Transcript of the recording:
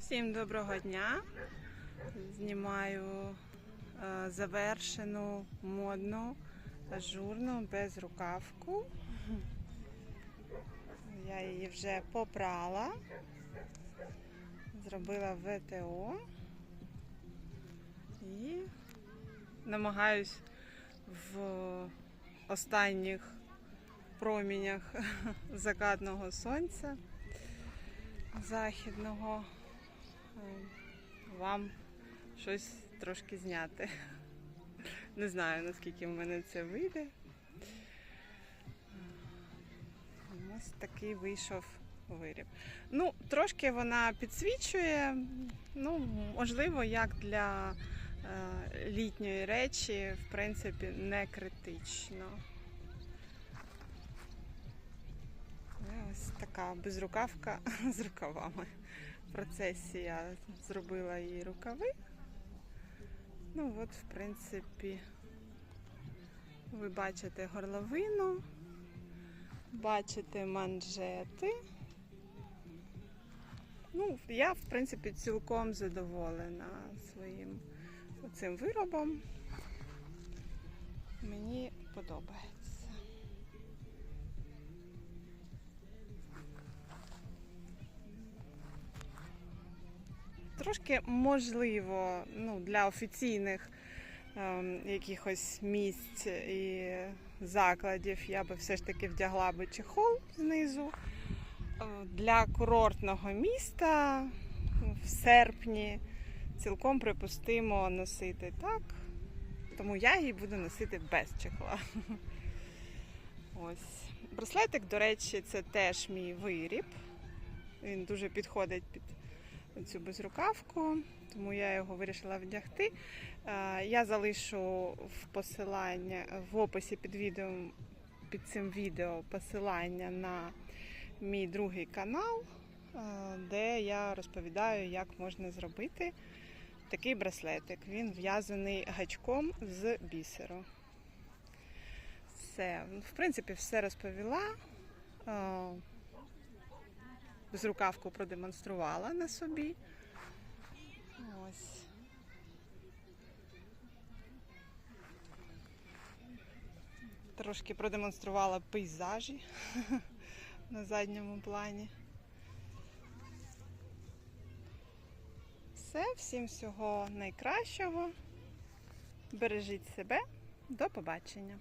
Всім доброго дня. Знімаю е, завершену модну ажурну безрукавку. Я її вже попрала, зробила ВТО і намагаюсь в останніх промінях закатного сонця західного вам щось трошки зняти. Не знаю, наскільки в мене це вийде. Ось такий вийшов виріб. Ну, трошки вона підсвічує, ну, можливо, як для е, літньої речі, в принципі, не критично. Ось така безрукавка з рукавами. Процесі я зробила їй рукави. Ну от, в принципі, ви бачите горловину, бачите манжети. Ну, я, в принципі, цілком задоволена своїм цим виробом. Мені подобається. Трошки можливо ну, для офіційних ем, якихось місць і закладів я би все ж таки вдягла би чехол знизу. Е, Для курортного міста в серпні цілком припустимо носити так. Тому я її буду носити без чехла. Ось. Браслетик, до речі, це теж мій виріб. Він дуже підходить під цю безрукавку, тому я його вирішила вдягти. Е, Я залишу в посилання в описі під відео під цим відео посилання на мій другий канал, е, де я розповідаю, як можна зробити такий браслетик. Він в'язаний гачком з бісеру. Все, в принципі, все розповіла. Безрукавку продемонструвала на собі. Ось. Трошки продемонструвала пейзажі на задньому плані. Все, всім всього найкращого. Бережіть себе. До побачення.